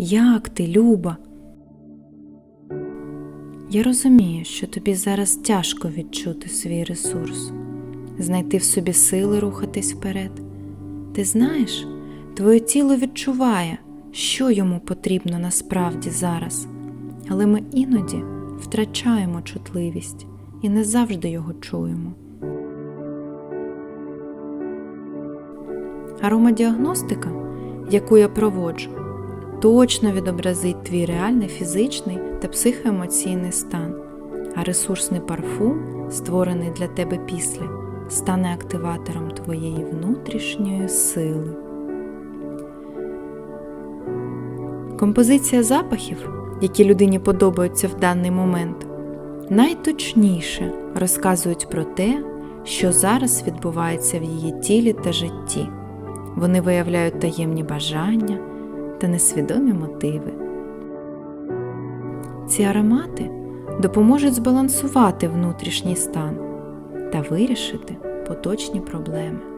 Як ти, Люба? Я розумію, що тобі зараз тяжко відчути свій ресурс, знайти в собі сили рухатись вперед. Ти знаєш, твоє тіло відчуває, що йому потрібно насправді зараз, але ми іноді втрачаємо чутливість і не завжди його чуємо. Аромадіагностика, яку я проводжу, точно відобразить твій реальний фізичний та психоемоційний стан, а ресурсний парфум, створений для тебе після, стане активатором твоєї внутрішньої сили. Композиція запахів, які людині подобаються в даний момент, найточніше розказують про те, що зараз відбувається в її тілі та житті. Вони виявляють таємні бажання та несвідомі мотиви. Ці аромати допоможуть збалансувати внутрішній стан та вирішити поточні проблеми.